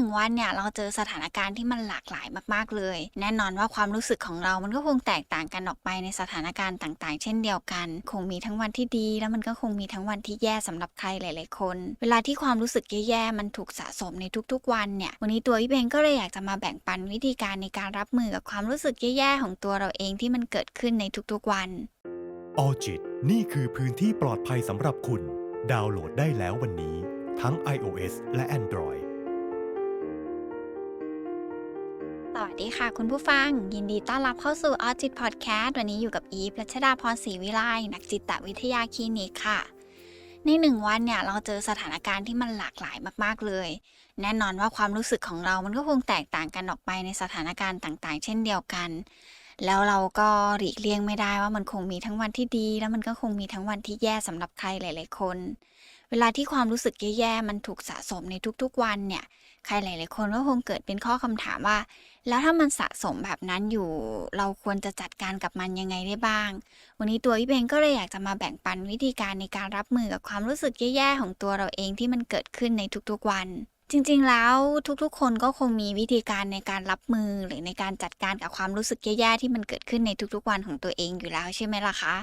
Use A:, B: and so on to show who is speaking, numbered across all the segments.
A: 1วันเนี่ยเราเจอสถานการณ์ที่มันหลากหลายมากๆเลย แน่นอนว่าความรู้สึกของเรามันก็คงแตกต่างกันออกไปในสถานการณ์ต่าง ๆ เช่นเดียวกัน คงมีทั้งวันที่ดี แล้วมันก็คงมีทั้งวันที่แย่สำหรับใครหลาย ๆ คน เวลาที่ความรู้สึกแย่ๆมันถูกสะสมในทุก ๆ วันเนี่ยวันนี้ตัวพี่เบงก็เลยอยากจะมาแบ่งปันวิธีการในการรับมือกับความรู้สึกแย่ๆของตัวเราเองที่มันเกิดขึ้นในทุกๆวัน
B: ออจิตนี่คือพื้นที่ปลอดภัยสำหรับคุณ ดาวน์โหลดได้แล้ววันนี้ ทั้ง iOS และ Android
A: ดีค่ะคุณผู้ฟัง ยินดีต้อนรับเข้าสู่ออจิตพอดแคสต์วันนี้อยู่กับอีฟรัชดาพรศรีวิไลนักจิตวิทยาคลินิกค่ะ ในหนึ่งวันเนี่ยเราเจอสถานการณ์ที่มันหลากหลายมากๆเลย แน่นอนว่าความรู้สึกของเรามันก็คงแตกต่างกันออกไปในสถานการณ์ต่างๆ เช่นเดียวกัน แล้วเราก็หลีกเลี่ยงไม่ได้ว่ามันคงมีทั้งวันที่ดี แล้วมันก็คงมีทั้งวันที่แย่สำหรับใครหลายๆ คน เวลาที่ความรู้สึกแย่ๆมันถูกสะสมในทุกๆวันเนี่ยใครหลาย ๆ คนก็คงเกิดเป็นข้อคำถามว่า แล้วถ้ามันสะสมแบบนั้นอยู่ เราควรจะจัดการกับมันยังไงได้บ้าง วันนี้ตัวพี่เบงก็เลยอยากจะมาแบ่งปันวิธีการในการรับมือกับความรู้สึกแย่ๆของตัวเราเองที่มันเกิดขึ้นในทุกๆวัน จริงๆแล้วทุกๆ คนก็คงมีวิธีการในการรับมือหรือในการจัดการกับความรู้สึกแย่ๆที่มันเกิดขึ้นในทุกๆวันของตัวเองอยู่แล้วใช่ไหมล่ะคะ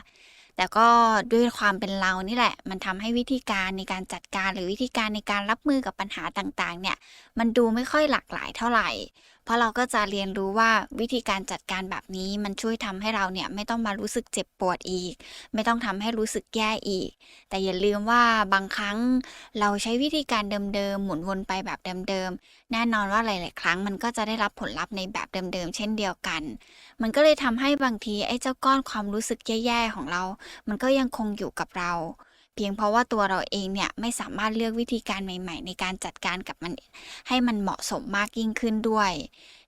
A: แต่ก็ด้วยความเป็นเรานี่แหละ มันทำให้วิธีการในการจัดการหรือวิธีการในการรับมือกับปัญหาต่างๆ เนี่ย มันดูไม่ค่อยหลากหลายเท่าไหร่ เพราะเราก็จะเรียนรู้ว่าวิธีการจัดการแบบนี้มันช่วยทำให้เราเนี่ยไม่ต้องมารู้สึกเจ็บปวดอีก ไม่ต้องทำให้รู้สึกแย่อีก แต่อย่าลืมว่าบางครั้งเราใช้วิธีการเดิมๆหมุนวนไปแบบเดิมๆแน่นอนว่าหลาย ๆ ครั้งมันก็จะได้รับผลลัพธ์ในแบบเดิมๆเช่นเดียวกัน มันก็เลยทำให้บางทีไอ้เจ้าก้อนความรู้สึกแย่ๆของเรา มันก็ยังคงอยู่กับเรา เพียงเพราะว่าตัวเราเองเนี่ยไม่สามารถเลือกวิธีการใหม่ ๆ ในการจัดการกับมันให้มันเหมาะสมมากยิ่งขึ้นด้วย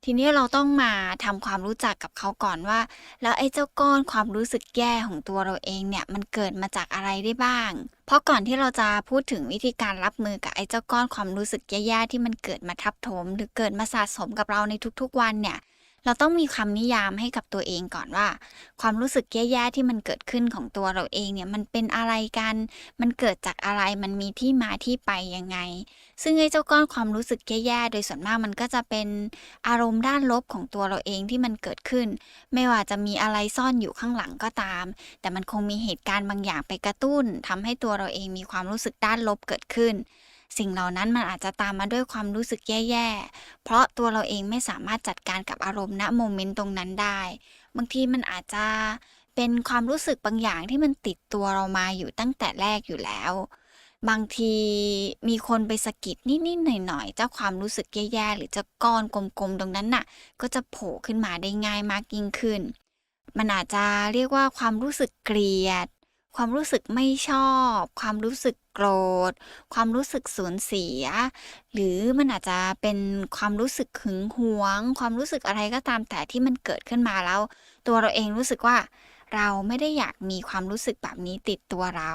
A: ทีนี้เราต้องมาทำความรู้จักกับเขาก่อนว่า แล้วไอ้เจ้าก้อนความรู้สึกแย่ของตัวเราเองเนี่ยมันเกิดมาจากอะไรได้บ้าง เพราะก่อนที่เราจะพูดถึงวิธีการรับมือกับไอ้เจ้าก้อนความรู้สึกแย่ๆที่มันเกิดมาทับถม หรือเกิดมาสะสมกับเราในทุกๆวันเนี่ย เราต้องมีคำนิยามให้กับตัวเองก่อนว่า ความรู้สึกแย่ๆที่มันเกิดขึ้นของตัวเราเองเนี่ยมันเป็นอะไรกัน มันเกิดจากอะไรมันมีที่มาที่ไปยังไง ซึ่งไอ้เจ้าก้อนความรู้สึกแย่ๆโดยส่วนมากมันก็จะเป็นอารมณ์ด้านลบของตัวเราเองที่มันเกิดขึ้น ไม่ว่าจะมีอะไรซ่อนอยู่ข้างหลังก็ตาม แต่มันคงมีเหตุการณ์บางอย่างไปกระตุ้นทำให้ตัวเราเองมีความรู้สึกด้านลบเกิดขึ้น สิ่งเหล่านั้นมันอาจจะตามมาด้วยความรู้สึกแย่ๆ เพราะตัวเราเองไม่สามารถจัดการกับอารมณ์ณโมเมนต์ตรงนั้นได้ บางทีมันอาจจะเป็นความรู้สึกบางอย่างที่มันติดตัวเรามาอยู่ตั้งแต่แรกอยู่แล้ว บางทีมีคนไปสะกิดนิดๆหน่อยๆเจ้าความรู้สึกแย่ๆ หรือเจ้าก้อนกลมๆตรงนั้นน่ะ ก็จะโผล่ขึ้นมาได้ง่ายมากยิ่งขึ้น มันอาจจะเรียกว่าความรู้สึกเกลียด ความรู้สึกไม่ชอบ ความรู้สึกโกรธ ความรู้สึกสูญเสีย หรือมันอาจจะเป็นความรู้สึกหึงหวง ความรู้สึกอะไรก็ตามแต่ที่มันเกิดขึ้นมาแล้ว ตัวเราเองรู้สึกว่า เราไม่ได้อยากมีความรู้สึกแบบนี้ติดตัวเรา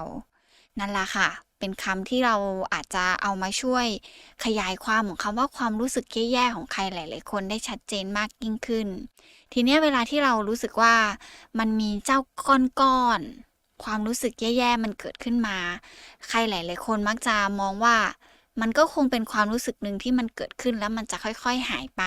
A: นั่นละค่ะ เป็นคำที่เราอาจจะเอามาช่วย ขยายความของคำว่าความรู้สึกแย่ๆของใครหลาย ๆ คนได้ชัดเจนมากยิ่งขึ้น ทีนี้เวลาที่เรารู้สึกว่ามันมีเจ้าก้อนๆ ความรู้สึกแย่ๆมันเกิดขึ้นมา ใครหลาย ๆ คนมักจะมองว่ามันก็คงเป็นความรู้สึกหนึ่งที่มันเกิดขึ้นแล้วมันจะค่อยๆหายไป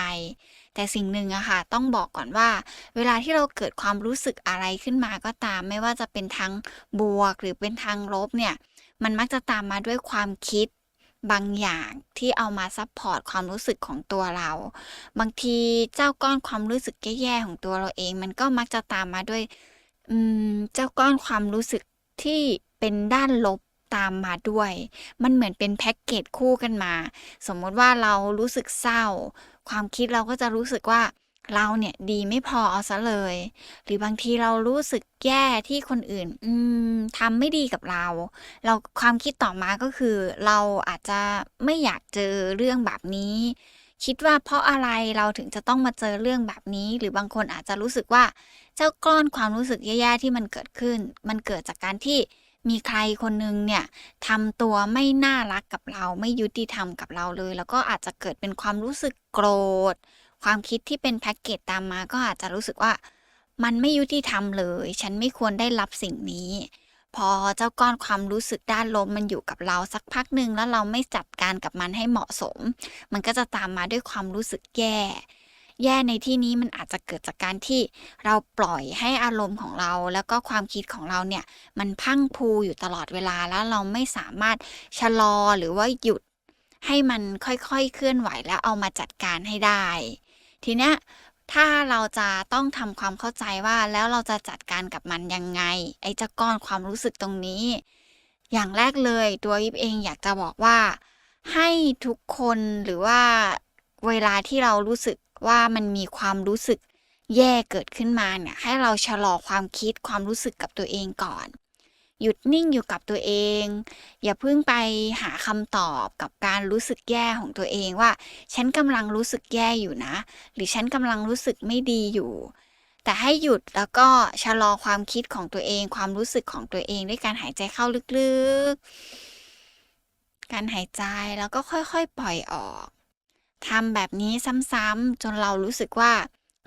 A: แต่สิ่งหนึ่งอะค่ะ ต้องบอกก่อนว่า เวลาที่เราเกิดความรู้สึกอะไรขึ้นมาก็ตาม ไม่ว่าจะเป็นทางบวกหรือเป็นทางลบเนี่ย มันมักจะตามมาด้วยความคิดบางอย่างที่เอามาซัพพอร์ตความรู้สึกของตัวเรา บางทีเจ้าก้อนความรู้สึกแย่ๆของตัวเราเอง มันก็มักจะตามมาด้วยอืม เจ้าก้อนความรู้สึกที่เป็นด้านลบตามมาด้วย มันเหมือนเป็นแพ็กเกจคู่กันมา สมมติว่าเรารู้สึกเศร้า ความคิดเราก็จะรู้สึกว่าเราเนี่ยดีไม่พอเอาซะเลย หรือบางทีเรารู้สึกแย่ที่คนอื่น อืมทำไม่ดีกับเรา เราความคิดต่อมาก็คือ เราอาจจะไม่อยากเจอเรื่องแบบนี้ คิดว่าเพราะอะไรเราถึงจะต้องมาเจอเรื่องแบบนี้ หรือบางคนอาจจะรู้สึกว่า เจ้าก้อนความรู้สึกแย่ๆที่มันเกิดขึ้น มันเกิดจากการที่มีใครคนหนึงเนี่ยทำตัวไม่น่ารักกับเราไม่ยุติธรรมกับเราเลย แล้วก็อาจจะเกิดเป็นความรู้สึกโกรธ ความคิดที่เป็นแพ็กเกจตามมาก็อาจจะรู้สึกว่า มันไม่ยุติธรรมเลย ฉันไม่ควรได้รับสิ่งนี้ พอเจ้าก้อนความรู้สึกด้านลบมันอยู่กับเราสักพักหนึ่งแล้วเราไม่จัดการกับมันให้เหมาะสม มันก็จะตามมาด้วยความรู้สึกแย่ แย่ในที่นี้มันอาจจะเกิดจากการที่เราปล่อยให้อารมณ์ของเรา แล้วก็ความคิดของเราเนี่ย มันพังพูอยู่ตลอดเวลาแล้วเราไม่สามารถชะลอหรือว่าหยุดให้มันค่อยๆเคลื่อนไหวแล้วเอามาจัดการให้ได้ ทีเนี้ย ถ้าเราจะต้องทำความเข้าใจว่าแล้วเราจะจัดการกับมันยังไง ไอ้เจ้าก้อนความรู้สึกตรงนี้ อย่างแรกเลยตัวยิบเองอยากจะบอกว่า ให้ทุกคนหรือว่าเวลาที่เรารู้สึกว่ามันมีความรู้สึกแย่เกิดขึ้นมาเนี่ยให้เราชะลอความคิดความรู้สึกกับตัวเองก่อน หยุดนิ่งอยู่กับตัวเอง อย่าเพิ่งไปหาคำตอบกับการรู้สึกแย่ของตัวเองว่า ฉันกำลังรู้สึกแย่อยู่นะ หรือฉันกำลังรู้สึกไม่ดีอยู่ แต่ให้หยุดแล้วก็ชะลอความคิดของตัวเอง ความรู้สึกของตัวเองด้วยการหายใจเข้าลึกๆ การหายใจแล้วก็ค่อยๆ ปล่อยออกทำแบบนี้ซ้ำๆจนเรารู้สึกว่า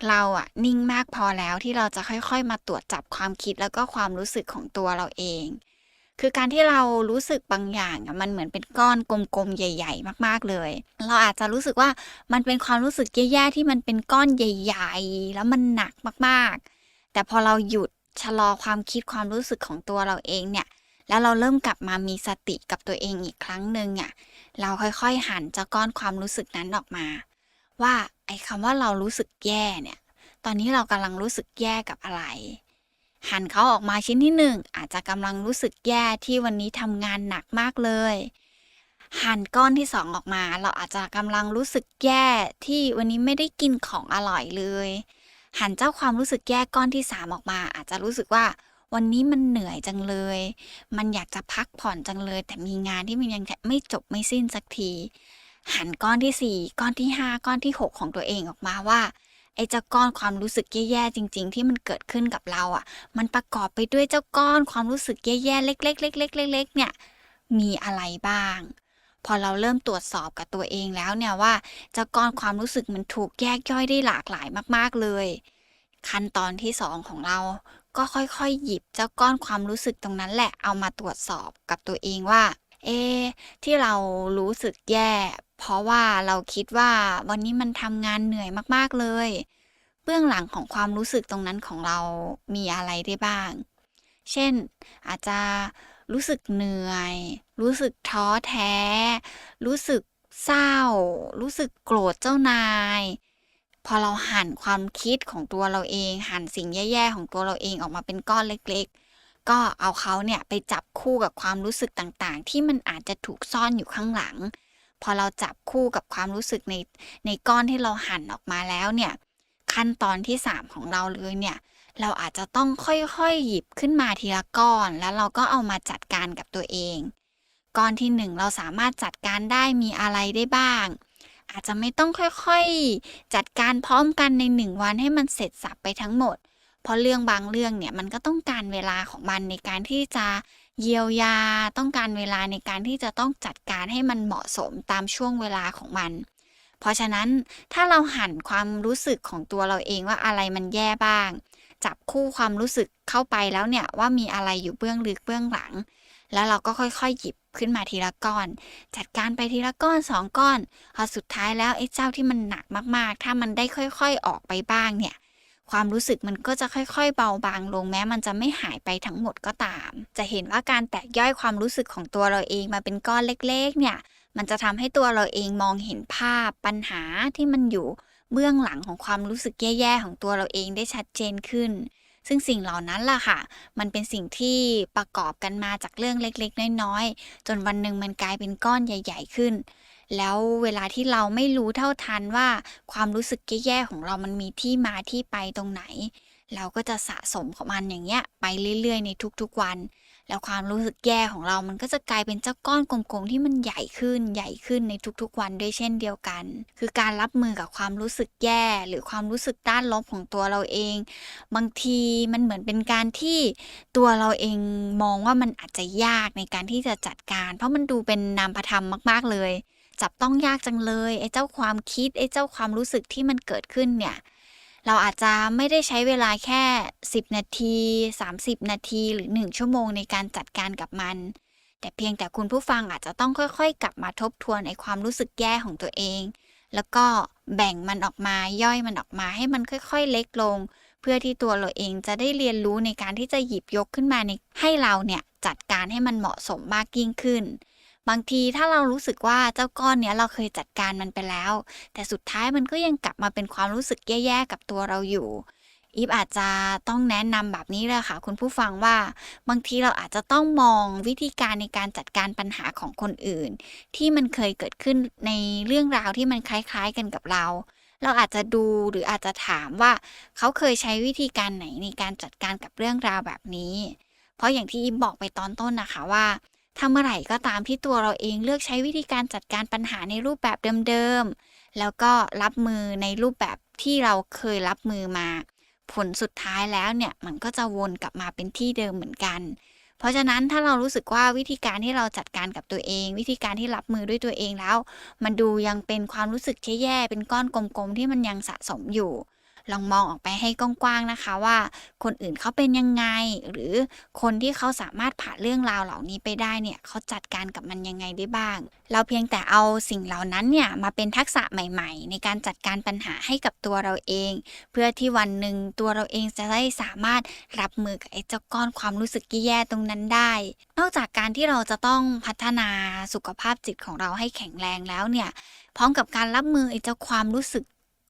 A: เราอะนิ่งมากพอแล้วที่เราจะค่อยๆ มาตรวจจับความคิดแล้วก็ความรู้สึกของตัวเราเอง คือการที่เรารู้สึกบางอย่างอะมันเหมือนเป็นก้อนกลมๆ ใหญ่ ๆ มากๆเลย เราอาจจะรู้สึกว่ามันเป็นความรู้สึกแย่ๆที่มันเป็นก้อนใหญ่ ๆ แล้วมันหนักมากๆ แต่พอเราหยุดชะลอความคิดความรู้สึกของตัวเราเองเนี่ยแล้วเราเริ่มกลับมามีสติกับตัวเองอีกครั้งหนึ่งอะ เราค่อยๆหันเจ้าก้อนความรู้สึกนั้นออกมา ว่าไอ้คำว่าเรารู้สึกแย่เนี่ย ตอนนี้เรากำลังรู้สึกแย่กับอะไร หันเขาออกมาชิ้นที่หนึ่งอาจจะกำลังรู้สึกแย่ที่วันนี้ทำงานหนักมากเลย หันก้อนที่สองออกมา เราอาจจะกำลังรู้สึกแย่ที่วันนี้ไม่ได้กินของอร่อยเลย หันเจ้าความรู้สึกแย่ก้อนที่สามออกมา อาจจะรู้สึกว่าวันนี้มันเหนื่อยจังเลย มันอยากจะพักผ่อนจังเลย แต่มีงานที่มันยังไม่จบไม่สิ้นสักที หันก้อนที่สี่ก้อนที่ห้าก้อนที่หกของตัวเองออกมาว่า ไอ้เจ้าก้อนความรู้สึกแย่ๆจริง ๆ ที่มันเกิดขึ้นกับเราอะ มันประกอบไปด้วยเจ้าก้อนความรู้สึกแย่ๆเล็กๆเล็กๆเล็กๆเนี่ยมีอะไรบ้าง พอเราเริ่มตรวจสอบกับตัวเองแล้วเนี่ยว่าเจ้าก้อนความรู้สึกมันถูกแยกย่อยได้หลากหลายมากๆเลย ขั้นตอนที่สองของเราก็ค่อยๆ หยิบเจ้าก้อนความรู้สึกตรงนั้นแหละเอามาตรวจสอบกับตัวเองว่า เอ ที่เรารู้สึกแย่ เพราะว่าเราคิดว่าวันนี้มันทำงานเหนื่อยมากๆเลย เบื้องหลังของความรู้สึกตรงนั้นของเรามีอะไรได้บ้าง เช่น อาจจะรู้สึกเหนื่อย รู้สึกท้อแท้ รู้สึกเศร้า รู้สึกโกรธเจ้านาย พอเราหั่นความคิดของตัวเราเอง หั่นสิ่งแย่ๆของตัวเราเองออกมาเป็นก้อนเล็กๆ ก็เอาเขาเนี่ยไปจับคู่กับความรู้สึกต่างๆ ที่มันอาจจะถูกซ่อนอยู่ข้างหลัง พอเราจับคู่กับความรู้สึกในในก้อนที่เราหั่นออกมาแล้วเนี่ยขั้นตอนที่ 3 ของเราเลยเนี่ยเราอาจจะต้องค่อยๆหยิบขึ้นมาทีละก้อน แล้วเราก็เอามาจัดการกับตัวเอง ก้อนที่หนึ่งเราสามารถจัดการได้มีอะไรได้บ้าง อาจจะไม่ต้องค่อยๆ จัดการพร้อมกันในหนึ่งวันให้มันเสร็จสับไปทั้งหมด เพราะเรื่องบางเรื่องเนี่ยมันก็ต้องการเวลาของมันในการที่จะ เยียวยา ต้องการเวลาในการที่จะต้องจัดการให้มันเหมาะสมตามช่วงเวลาของมัน เพราะฉะนั้นถ้าเราหันความรู้สึกของตัวเราเองว่าอะไรมันแย่บ้าง จับคู่ความรู้สึกเข้าไปแล้วเนี่ยว่ามีอะไรอยู่เบื้องลึกเบื้องหลัง แล้วเราก็ค่อยๆ หยิบขึ้นมาทีละก้อน จัดการไปทีละก้อนสองก้อนพอสุดท้ายแล้วไอ้เจ้าที่มันหนักมากๆ ถ้ามันได้ค่อย ๆ ออกไปบ้างเนี่ย ความรู้สึกมันก็จะค่อย ๆ เบาบางลงแม้มันจะไม่หายไปทั้งหมดก็ตาม จะเห็นว่าการแตกย่อยความรู้สึกของตัวเราเองมาเป็นก้อนเล็กๆ เนี่ย มันจะทำให้ตัวเราเองมองเห็นภาพปัญหาที่มันอยู่เบื้องหลังของความรู้สึกแย่ๆ ของตัวเราเองได้ชัดเจนขึ้น ซึ่งสิ่งเหล่านั้นล่ะค่ะ มันเป็นสิ่งที่ประกอบกันมาจากเรื่องเล็กๆ น้อยๆ จนวันหนึ่งมันกลายเป็นก้อนใหญ่ ๆ ขึ้น แล้วเวลาที่เราไม่รู้เท่าทันว่า ความรู้สึกแย่ๆของเรามันมีที่มาที่ไปตรงไหน เราก็จะสะสมของมันอย่างเงี้ยไปเรื่อยๆ ในทุกๆวัน แล้วความรู้สึกแย่ของเรามันก็จะกลายเป็นเจ้าก้อนกลมๆที่มันใหญ่ขึ้นใหญ่ขึ้นในทุกๆวันด้วยเช่นเดียวกัน คือการรับมือกับความรู้สึกแย่หรือความรู้สึกด้านลบของตัวเราเอง บางทีมันเหมือนเป็นการที่ตัวเราเองมองว่ามันอาจจะยากในการที่จะจัดการ เพราะมันดูเป็นนามธรรมมาก ๆเลย จับต้องยากจังเลยไอ้เจ้าความคิดไอ้เจ้าความรู้สึกที่มันเกิดขึ้นเนี่ยเราอาจจะไม่ได้ใช้เวลาแค่ 10 นาที 30 นาทีหรือ 1 ชั่วโมงในการจัดการกับมัน แต่เพียงแต่คุณผู้ฟังอาจจะต้องค่อยๆ กลับมาทบทวนในความรู้สึกแย่ของตัวเอง แล้วก็แบ่งมันออกมาย่อยมันออกมาให้มันค่อยๆ เล็กลง เพื่อที่ตัวเราเองจะได้เรียนรู้ในการที่จะหยิบยกขึ้นมาในให้เราเนี่ยจัดการให้มันเหมาะสมมากยิ่งขึ้น บางทีถ้าเรารู้สึกว่าเจ้าก้อนเนี้ยเราเคยจัดการมันไปแล้ว แต่สุดท้ายมันก็ยังกลับมาเป็นความรู้สึกแย่ๆกับตัวเราอยู่อีฟอาจจะต้องแนะนำแบบนี้เลยค่ะ คุณผู้ฟังว่า บางทีเราอาจจะต้องมองวิธีการในการจัดการปัญหาของคนอื่น ที่มันเคยเกิดขึ้นในเรื่องราวที่มันคล้ายๆกันกับเรา เราอาจจะดูหรืออาจจะถามว่า เขาเคยใช้วิธีการไหนในการจัดการกับเรื่องราวแบบนี้ เพราะอย่างที่อีฟบอกไปตอนต้นนะคะว่า ถ้าเมื่อไหร่ก็ตามที่ตัวเราเองเลือกใช้วิธีการจัดการปัญหาในรูปแบบเดิมๆ แล้วก็รับมือในรูปแบบที่เราเคยรับมือมา ผลสุดท้ายแล้วเนี่ยมันก็จะวนกลับมาเป็นที่เดิมเหมือนกัน เพราะฉะนั้นถ้าเรารู้สึกว่าวิธีการที่เราจัดการกับตัวเอง วิธีการที่รับมือด้วยตัวเองแล้ว มันดูยังเป็นความรู้สึกแย่ๆเป็นก้อนกลมๆที่มันยังสะสมอยู่ ลองมองออกไปให้กว้างๆนะคะว่า คนอื่นเขาเป็นยังไง หรือคนที่เขาสามารถผ่านเรื่องราวเหล่านี้ไปได้เนี่ยเขาจัดการกับมันยังไงได้บ้าง เราเพียงแต่เอาสิ่งเหล่านั้นเนี่ยมาเป็นทักษะใหม่ ๆ ในการจัดการปัญหาให้กับตัวเราเอง เพื่อที่วันหนึ่งตัวเราเองจะได้สามารถรับมือกับไอ้เจ้าก้อนความรู้สึกแย่ๆตรงนั้นได้ นอกจากการที่เราจะต้องพัฒนาสุขภาพจิตของเราให้แข็งแรงแล้วเนี่ยพร้อมกับการรับมือไอ้เจ้าความรู้สึก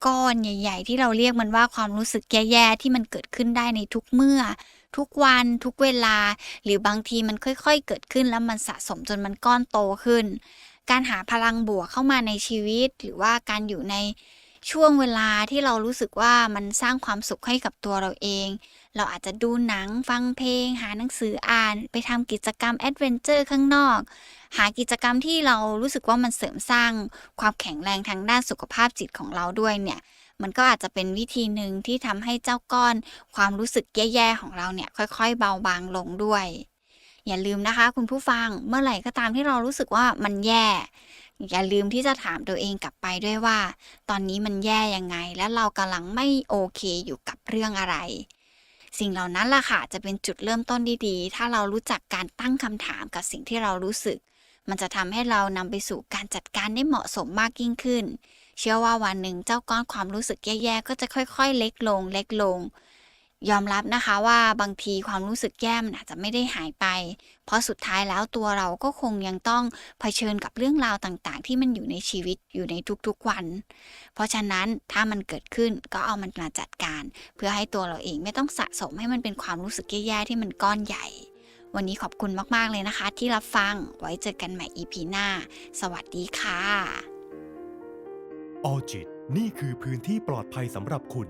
A: ก้อนใหญ่ ๆ ที่เราเรียกมันว่าความรู้สึกแย่ๆที่มันเกิดขึ้นได้ในทุกเมื่อ ทุกวันทุกเวลา หรือบางทีมันค่อย ๆ เกิดขึ้นแล้วมันสะสมจนมันก้อนโตขึ้น การหาพลังบวกเข้ามาในชีวิต หรือว่าการอยู่ในช่วงเวลาที่เรารู้สึกว่ามันสร้างความสุขให้กับตัวเราเอง เราอาจจะดูหนังฟังเพลง หาหนังสืออ่าน ไปทำกิจกรรมแอดเวนเจอร์ข้างนอก หากิจกรรมที่เรารู้สึกว่ามันเสริมสร้างความแข็งแรงทางด้านสุขภาพจิตของเราด้วยเนี่ยมันก็อาจจะเป็นวิธีหนึ่งที่ทำให้เจ้าก้อนความรู้สึกแย่ๆของเราเนี่ยค่อยๆ เบาบางลงด้วย อย่าลืมนะคะ คุณผู้ฟังเมื่อไหร่ก็ตามที่เรารู้สึกว่ามันแย่ อย่าลืมที่จะถามตัวเองกลับไปด้วยว่า ตอนนี้มันแย่ยังไง และเรากำลังไม่โอเคอยู่กับเรื่องอะไร สิ่งเหล่านั้นล่ะค่ะจะเป็นจุดเริ่มต้นดีๆ ถ้าเรารู้จักการตั้งคำถามกับสิ่งที่เรารู้สึก มันจะทำให้เรานำไปสู่การจัดการได้เหมาะสมมากยิ่งขึ้น เชื่อว่าวันหนึ่งเจ้าก้อนความรู้สึกแย่ๆก็จะค่อยๆ เล็กลง เล็กลง ยอมรับนะคะว่าบางทีความรู้สึกแย่มันอาจจะไม่ได้หายไป เพราะสุดท้ายแล้วตัวเราก็คงยังต้องเผชิญกับเรื่องราวต่างๆ ที่มันอยู่ในชีวิตอยู่ในทุกๆวัน เพราะฉะนั้นถ้ามันเกิดขึ้นก็เอามันมาจัดการ เพื่อให้ตัวเราเองไม่ต้องสะสมให้มันเป็นความรู้สึกแย่ๆที่มันก้อนใหญ่ วันนี้ขอบคุณมากๆเลยนะคะ ที่รับฟังไว้เจอกันใหม่ EP หน้า สวัสดีค่ะ
B: ออจิตนี่คือพื้นที่ปลอดภัยสำหรับคุณ